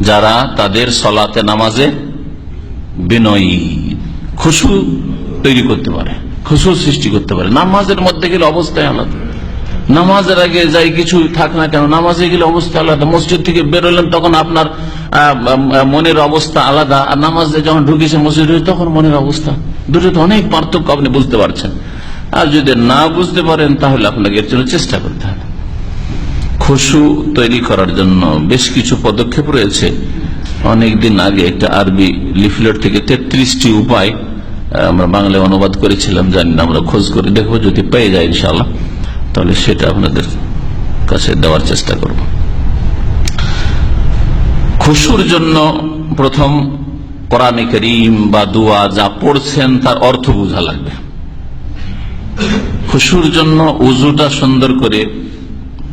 যারা তাদের সলাতে নামাজে বিনয়ী, খুশু তৈরি করতে পারে, খুশু সৃষ্টি করতে পারে। নামাজের মধ্যে গেলে অবস্থায় আলাদা। নামাজের আগে যাই কিছু থাক না কেন, নামাজে গেলে অবস্থা আলাদা। মসজিদ থেকে বেরোলেন তখন আপনার মনের অবস্থা আলাদা। আর নামাজে যখন ঢুকেছে মসজিদে তখন মনের অবস্থা। দুটো তো অনেক পার্থক্য আপনি বুঝতে পারছেন। আর যদি না বুঝতে পারেন, তাহলে আপনাকে এর জন্য চেষ্টা করতে হবে। খুশু তৈরি করার জন্য বেশ কিছু পদক্ষেপ রয়েছে। অনেকদিন আগে একটা আরবি লিফলেট থেকে তেত্রিশটি উপায় আমরা বাংলায় অনুবাদ করেছিলাম, জানি না আমরা খোঁজ করে দেখব, যদি পেয়ে যায় ইনশাল্লাহ তাহলে সেটা আপনাদের কাছে দেওয়ার চেষ্টা করব। খুশুর জন্য প্রথম কোরআনে করিম বা দুয়া যা পড়ছেন তার অর্থ বোঝা লাগবে। খুশুর জন্য উজুটা সুন্দর করে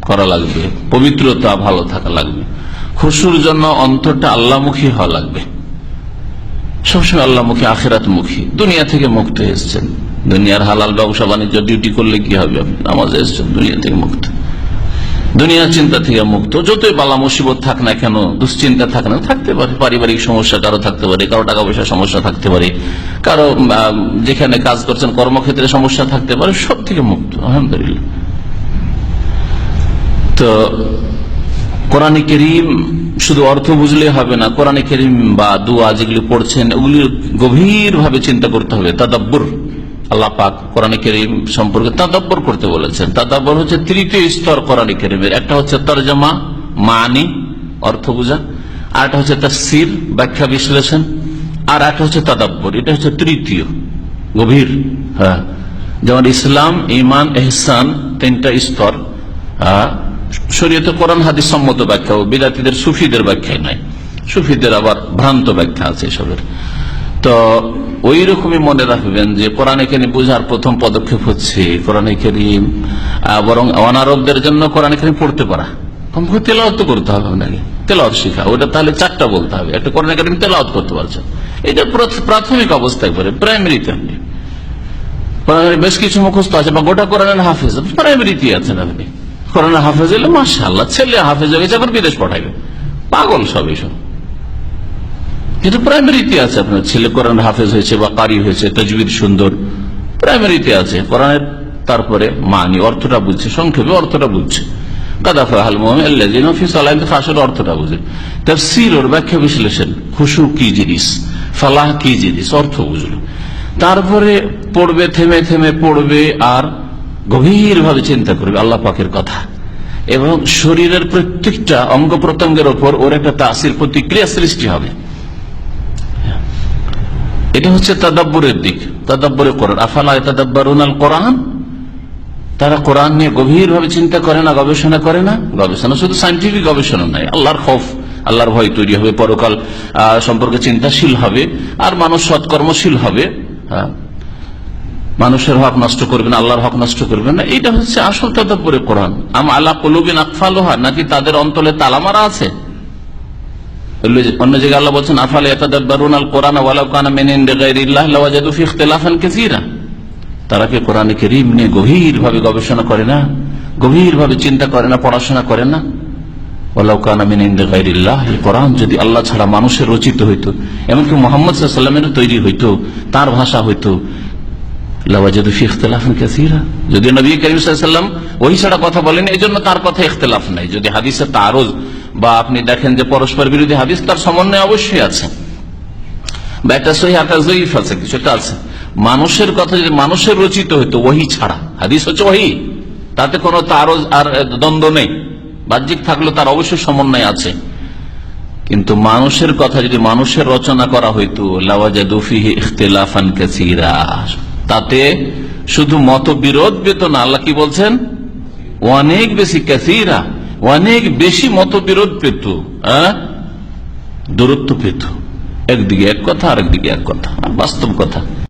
করা লাগবে, পবিত্রতা ভালো থাকা লাগবে। খুশুর জন্য অন্তরটা আল্লাহমুখী হওয়া লাগবে। সবসময় আল্লাহমুখী আখেরাত মুখী দুনিয়া থেকে মুক্ত এসছেন। দুনিয়ার হালাল ব্যবসা বাণিজ্য ডিউটি করলে কি হবে? আপনি নামাজে এসছেন, দুনিয়া থেকে মুক্ত। দুনিয়ার চিন্তা থেকে মুক্ত। যতই বালা মুসিবত থাক না কেন, দুশ্চিন্তা থাক না, থাকতে পারে। পারিবারিক সমস্যা কারও থাকতে পারে, কারও টাকা পয়সার সমস্যা থাকতে পারে। কারও যেখানে কাজ করছেন, কর্মক্ষেত্রে সমস্যা থাকতে পারে, সব থেকে মুক্ত, আলহামদুলিল্লাহ। তো কোরআনে করিম শুধু অর্থ বুঝলে হবে না কোরআনে করিম বা দুয়া যেগুলি পড়ছেন ওগুলি গভীর ভাবে চিন্তা করতে হবে। তাদাব্বর আল্লাহ পাক কোরআনে করিম সম্পর্কে তাদাব্বর করতে বলেছেন। তাদাব্বর হচ্ছে তৃতীয় স্তর কোরআনে করিমের। একটা হচ্ছে তরজমা মানি অর্থ বুঝা আর একটা হচ্ছে তার সির ব্যাখ্যা বিশ্লেষণ আর একটা হচ্ছে তাদাব্বর। এটা হচ্ছে তৃতীয় গভীর হ্যাঁ। যেমন ইসলাম ইমান এহসান তিনটা স্তর হ্যাঁ, শরীয়তে কোরআন, হাদিস সম্মত ব্যাখ্যা ও বিদাতিদের, সুফিদের ব্যাখ্যায় নাই। সুফিদের আবার ভ্রান্ত ব্যাখ্যা আছে এসবের। তো ওই রকমই মনে রাখবেন যে কোরআনে কেরিম বোঝার প্রথম পদক্ষেপ হচ্ছে কোরআনে কেরিম বরং অনারবদের জন্য কোরআনে কেরিম পড়তে পারা। তেলাওয়াত তো করতে হবে আপনাকে। তেলাওয়াত শিখা। ওটা তাহলে চারটা বলতে হবে। একটা কোরআনে কেরিম তেলাওয়াত করতে পারছেন। এটা প্রাথমিক অবস্থায় করে প্রাইমারিতে আপনি। বেশ কিছু মুখস্থ আছে, বা গোটা কোরআনের হাফেজ প্রাইমারিতে আছেন আপনি। কোরআনের হাফেজ এলে মাসাল্লাহ ছেলে হাফেজ হয়ে গেছে আবার বিদেশ পাঠাইবে। পাগল সব এইসব। কিন্তু প্রাইমারিতে আছে আপনার, ছেলে কোরআন হাফেজ হয়েছে বা কারি হয়েছে, তজবির সুন্দর। প্রাইমারিতে আছে, কোরআনের তারপরে মানি, অর্থটা বুঝছে, সংক্ষেপে অর্থটা বুঝছে। হাল তারপরে পড়বে, থেমে থেমে পড়বে আর গভীর ভাবে চিন্তা করবে আল্লাহ পাকের কথা। এবং শরীরের প্রত্যেকটা অঙ্গ প্রত্যঙ্গের ওপর ওর একটা তাসির প্রতিক্রিয়া সৃষ্টি হবে। এটা হচ্ছে তাদাব্বরের দিক, তাদাব্বরে কোরআন। আফালা তাদাব্বরুন আল কোরআন তারা কোরআন নিয়ে গভীর ভাবে চিন্তা করে না, গবেষণা করে না? গবেষণা শুধু সাইন্টিফিক গবেষণা নাই আল্লাহর খৌফ আল্লাহর ভয় তৈরি হবে, পরকাল সম্পর্কে চিন্তাশীল হবে, আর মানুষ সৎকর্মশীল হবে হ্যাঁ। মানুষের হক নষ্ট করবে না আল্লাহর হক নষ্ট করবে না। এটা হচ্ছে আসল তাদাব্বরে কোরআন। আল্লাহ কলুবিন আকফালোহা, নাকি তাদের অন্তলে তালামারা আছে? আল্লাহ চিন্তা করে না, পড়াশোনা করে না? যদি আল্লাহ ছাড়া মানুষের রচিত হইতো, এমনকি মোহাম্মদ তৈরি হইতো, তার ভাষা হইতো লাওয়াজাদু ফি ইখতিলাফান কাসীরা যদি কথা বলেন এই জন্য তার কথা নাই। যদি বা আপনি দেখেন যে পরস্পর হাদিস, তার সমন্বয় অবশ্যই আছে। মানুষের কথা যদি মানুষের রচিত হইতো, ওহি ছাড়া। হাদিস হচ্ছে ওহি। তাতে কোনো তারজ আর দ্বন্দ্ব নেই। বাহ্যিক থাকলেও তার অবশ্যই সমন্বয় আছে। কিন্তু মানুষের কথা যদি মানুষের রচনা করা হইতো লাওয়াজাদুফিহি ইখতিলাফান কাসীরা। তাতে শুধু মতবিরোধ না আল্লাহ কি বলছেন? অনেক বেশি ক্যাসিরা অনেক বেশি মতবিরোধ পেত হ্যাঁ? দূরত্ব পেত। একদিকে এক কথা, আরেকদিকে এক কথা। বাস্তব কথা।